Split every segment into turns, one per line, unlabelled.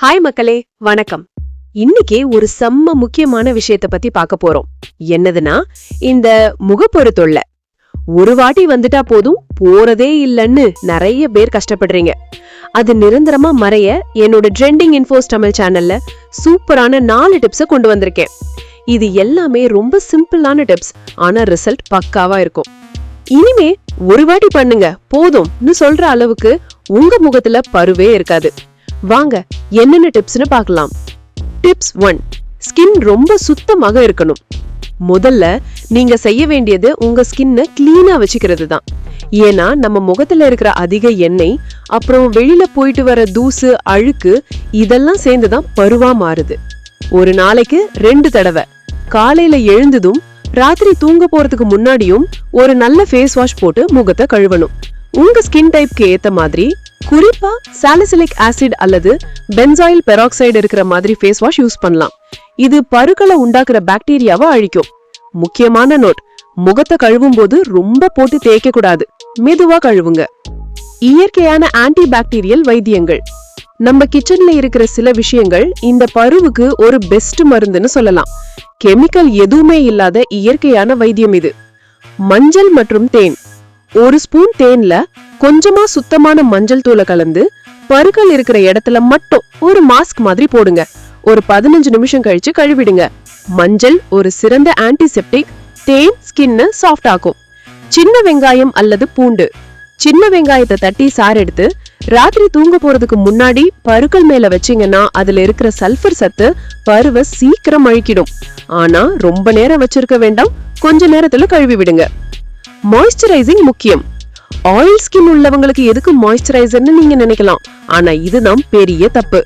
Hi மக்களே வணக்கம். இன்னைக்கு ஒரு செம்ம முக்கியமான விஷயத்த பத்தி பார்க்க போறோம். என்னதுன்னா இந்த முகப்பொரு தொல்லை ஒரு வாட்டி வந்துட்டா போதும் போறதே இல்லைன்னு நிறைய பேர் கஷ்டப்படுறீங்க. அது நிரந்தரமா மறைய என்னோட ட்ரெண்டிங் இன்ஃபோஸ் தமிழ் சேனல்ல சூப்பரான நாலு டிப்ஸ கொண்டு வந்திருக்கேன். இது எல்லாமே ரொம்ப சிம்பிளான டிப்ஸ் ஆனா ரிசல்ட் பக்காவா இருக்கும். இனிமே ஒரு வாட்டி பண்ணுங்க போதும்னு சொல்ற அளவுக்கு உங்க முகத்துல பருவே இருக்காது. வாங்க என்னென்ன டிப்ஸ்னு பார்க்கலாம். டிப்ஸ் ஒன் ஸ்கின் ரொம்ப சுத்தமாக இருக்கணும். முதல்ல நீங்க செய்ய வேண்டியது உங்க ஸ்கின்னை கிளீனா வச்சுக்கிறது தான் ஏன்னா நம்ம முகத்துல இருக்கிற அதிக எண்ணெய் அப்புறம் வெளியில போயிட்டு வர தூசு அழுக்கு இதெல்லாம் சேர்ந்துதான் பருவா மாறுது. ஒரு நாளைக்கு ரெண்டு தடவை. காலையில எழுந்ததும் ராத்திரி தூங்க போறதுக்கு முன்னாடியும் ஒரு நல்ல ஃபேஸ் வாஷ் போட்டு முகத்தை கழுவணும். உங்க ஸ்கின் டைப்க்கு ஏத்த மாதிரி குறிப்பா சாலிசிலிக் ஆசிட் அல்லது பென்சாயில் பெராக்சைடு இருக்கிற மாதிரி ஃபேஸ் வாஷ் யூஸ் பண்ணலாம். இது பருக்களை உண்டாக்குற பாக்டீரியாவை அழிக்கும். முக்கியமான நோட் முகத்தை கழுவும் போது ரொம்ப போட்டு தேய்க்க கூடாது. மெதுவா கழுவுங்க. இயற்கையான ஆன்டி பாக்டீரியல் வைத்தியங்கள். நம்ம கிச்சன்ல இருக்கிற சில விஷயங்கள் இந்த பருவுக்கு ஒரு பெஸ்ட் மருந்துன்னு சொல்லலாம். கெமிக்கல் எதுவுமே இல்லாத இயற்கையான வைத்தியம் இது. மஞ்சள் மற்றும் தேன். ஒரு ஸ்பூன் தேன்ல கொஞ்சமா சுத்தமான மஞ்சள் தூளை கலந்து பருக்கள் இருக்கிற இடத்துல மட்டும் ஒரு மாஸ்க் மாதிரி போடுங்க. ஒரு பதினஞ்சு நிமிஷம் கழிச்சு கழுவிடுங்க. மஞ்சள் ஒரு சிறந்த ஆன்டிசெப்டிக் தேன் ஸ்கின்னு சாஃப்ட் ஆக்கும். சின்ன வெங்காயம் அல்லது பூண்டு. சின்ன வெங்காயத்தை தட்டி சார் எடுத்து ராத்திரி தூங்க போறதுக்கு முன்னாடி பருக்கள் மேல வச்சீங்கன்னா அதுல இருக்கிற சல்ஃபர் சத்து பருவ சீக்கிரம் அழிக்கிடும். ஆனா ரொம்ப நேரம் வச்சிருக்க வேண்டாம். கொஞ்ச நேரத்துல கழுவி விடுங்க. மாய்ஸ்சரைசிங் முக்கியம். ஆயில் ஸ்கின் உள்ளவங்களுக்கு எதுக்கு மாய்ஸ்சரைசர்னு நீங்க நினைக்கலாம். ஆனா இதுதான் பெரிய தப்பு.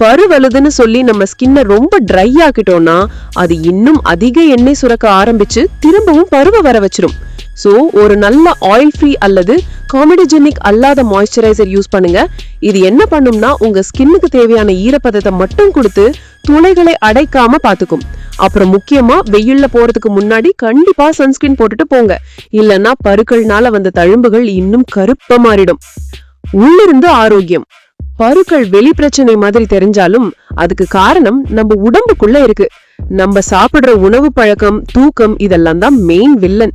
பருவழுதுன்னு சொல்லி நம்ம ஸ்கின்னை ரொம்ப ட்ரை ஆக்கிட்டோம்னா அது இன்னும் அதிக எண்ணெய் சுரக்க ஆரம்பிச்சு திரும்பவும் பருவ வர வச்சிரும். சோ ஒரு நல்ல ஆயில் ஃப்ரீ அல்லது காமெடிஜெனிக் அல்லாத மாய்ஸ்சரைசர் யூஸ் பண்ணுங்க. இது என்ன பண்ணும்னா உங்க ஸ்கின்னுக்கு தேவையான ஈரப்பதத்தை மட்டும் கொடுத்து துளைகளை அடைக்காம பாத்துக்கும். அப்புறம் முக்கியமா வெயில்ல போறதுக்கு முன்னாடி கண்டிப்பா சன்ஸ்கிரீன் போட்டுட்டு போங்க. இல்லனா பருக்கள்னால வந்த தழும்புகள் இன்னும் கருப்ப மாறிடும். உள்ளிருந்து ஆரோக்கியம். பருக்கள் வெளி பிரச்சனை மாதிரி தெரிஞ்சாலும் அதுக்கு காரணம் நம்ம உடம்புக்குள்ள இருக்கு. நம்ம சாப்பிடுற உணவு பழக்கம் தூக்கம் இதெல்லாம் தான் மெயின் வில்லன்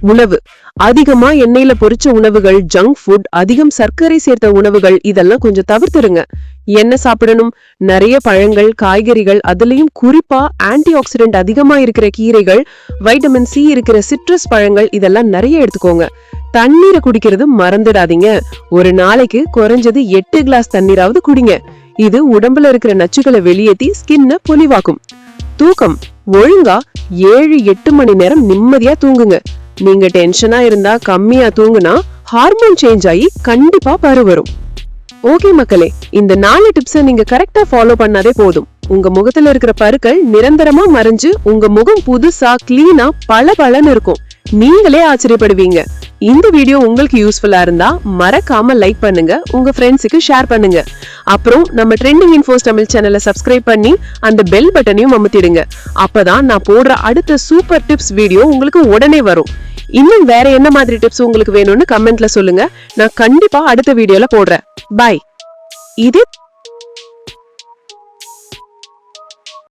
உணவு. அதிகமா எண்ணெயில பொரிச்ச உணவுகள் ஜங்க் ஃபுட் அதிகம் சர்க்கரை சேர்த்த உணவுகள் இதெல்லாம் கொஞ்சம் தவிர்த்துருங்க. என்ன சாப்பிடணும். நிறைய பழங்கள் காய்கறிகள் அதுலயும் குறிப்பா ஆன்டி ஆக்சிடென்ட் அதிகமா இருக்கிற கீரைகள் வைட்டமின் சி இருக்கிற சிட்ரஸ் பழங்கள் இதெல்லாம் நிறைய எடுத்துக்கோங்க. தண்ணீரை குடிக்கிறது மறந்துடாதீங்க. ஒரு நாளைக்கு குறைஞ்சது எட்டு கிளாஸ் தண்ணீராவது குடிங்க. இது உடம்புல இருக்கிற நச்சுகளை வெளியேத்தி ஸ்கின்ன பொலிவாக்கும். தூக்கம். ஒழுங்கா ஏழு எட்டு மணி நேரம் நிம்மதியா தூங்குங்க. நீங்க டென்ஷனா இருந்தா கம்மியா தூங்குனா ஹார்மோன் சேஞ்ச் ஆகி கண்டிப்பா பரு வரும். ஓகே மக்களே இந்த நாலு டிப்ஸை நீங்க கரெக்டா ஃபாலோ பண்ணாதே போதும். உங்க முகத்துல இருக்கிற பருக்கள் நிரந்தரமா மறைஞ்சு உங்க முகம் புதுசா கிளீனா பல பலன்னு இருக்கும். நீங்களே ஆச்சரியப்படுவீங்க. இந்த வீடியோ உங்களுக்கு யூஸ்ஃபுல்லா இருந்தா மறக்காம லைக் பண்ணுங்க உங்க ஃப்ரெண்ட்ஸுக்கு ஷேர் பண்ணுங்க. அப்புறம் நம்ம ட்ரெண்டிங் இன்ஃபோஸ் தமிழ் சேனலை சப்ஸ்கிரைப் பண்ணி அந்த பெல் பட்டனையும் அமுத்திடுங்க. அப்பதான் நான் போடுற அடுத்த சூப்பர் டிப்ஸ் வீடியோ உங்களுக்கு உடனே வரும். இன்னும் வேற என்ன மாதிரி டிப்ஸ் உங்களுக்கு வேணும்னு கமெண்ட்ல சொல்லுங்க. நான் கண்டிப்பா அடுத்த வீடியோல போடுறேன். பை இது